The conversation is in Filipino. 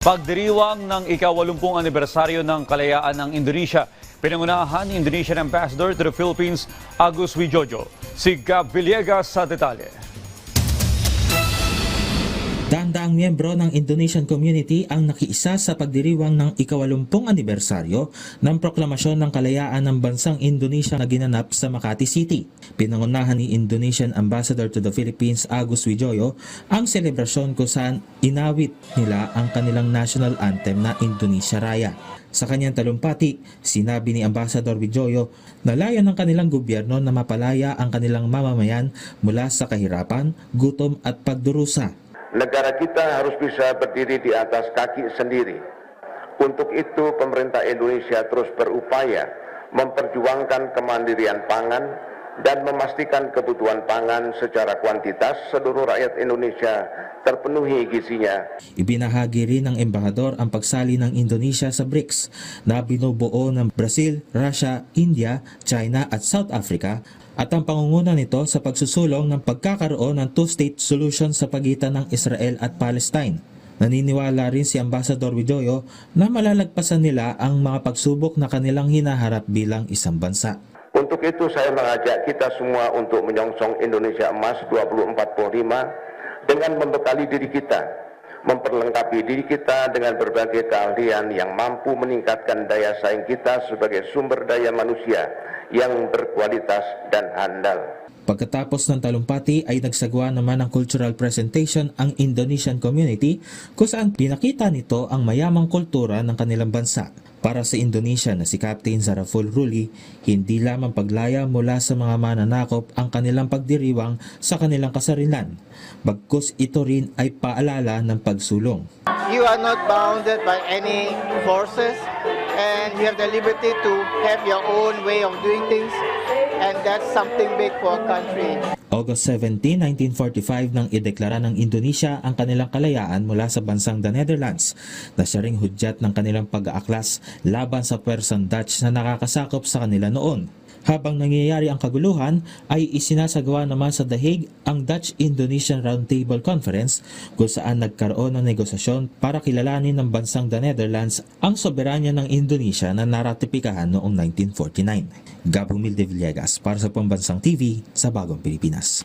Pagdiriwang ng ikawalumpung anibersaryo ng kalayaan ng Indonesia, pinangunahan ni Indonesian Ambassador to the Philippines, Agus Wijojo. Si Gab Villegas sa detalye. Daang-daang miyembro ng Indonesian community ang nakiisa sa pagdiriwang ng ikawalumpung anibersaryo ng proklamasyon ng kalayaan ng bansang Indonesia na ginanap sa Makati City. Pinangunahan ni Indonesian Ambassador to the Philippines Agus Wijoyo ang selebrasyon kung saan inawit nila ang kanilang national anthem na Indonesia Raya. Sa kanyang talumpati, sinabi ni Ambassador Wijoyo na layo ng kanilang gobyerno na mapalaya ang kanilang mamamayan mula sa kahirapan, gutom at pagdurusa. Negara kita harus bisa berdiri di atas kaki sendiri. Untuk itu, pemerintah Indonesia terus berupaya memperjuangkan kemandirian pangan dan memastikan kebutuhan pangan secara kuantitas seluruh rakyat Indonesia terpenuhi gizinya. Ibinahagi rin ng embahador ang pagsali ng Indonesia sa BRICS na binubuo ng Brazil, Russia, India, China at South Africa at ang pangunguna nito sa pagsusulong ng pagkakaroon ng two-state solution sa pagitan ng Israel at Palestine. Naniniwala rin si Ambassador Widoyo na malalagpasan nila ang mga pagsubok na kanilang hinaharap bilang isang bansa. Untuk itu saya mengajak kita semua untuk menyongsong Indonesia Emas 2045 dengan membekali diri kita, memperlengkapi diri kita dengan berbagai keahlian yang mampu meningkatkan daya saing kita sebagai sumber daya manusia yang berkualitas dan handal. Pagkatapos ng talumpati ay nagsagawa naman ng cultural presentation ang Indonesian community kung saan pinakita nito ang mayamang kultura ng kanilang bansa. Para sa Indonesia na si Captain Zaraful Ruli, hindi lamang paglaya mula sa mga mananakop ang kanilang pagdiriwang sa kanilang kasarilan. Bagkus ito rin ay paalala ng pagsulong. you are not bounded by any forces and you have the liberty to have your own way of doing things and that's something big for a country. August 17, 1945 nang ideklara ng Indonesia ang kanilang kalayaan mula sa bansang the Netherlands na siya ring hudyat ng kanilang pag-aaklas laban sa Persang Dutch na nakakasakop sa kanila noon. Habang nangyayari ang kaguluhan, ay isinasagawa naman sa Hague ang Dutch-Indonesian Roundtable Conference kung saan nagkaroon ng negosasyon para kilalanin ng bansang The Netherlands ang soberanya ng Indonesia na naratipikahan noong 1949. Gabo Milde Villegas para sa Pambansang TV sa Bagong Pilipinas.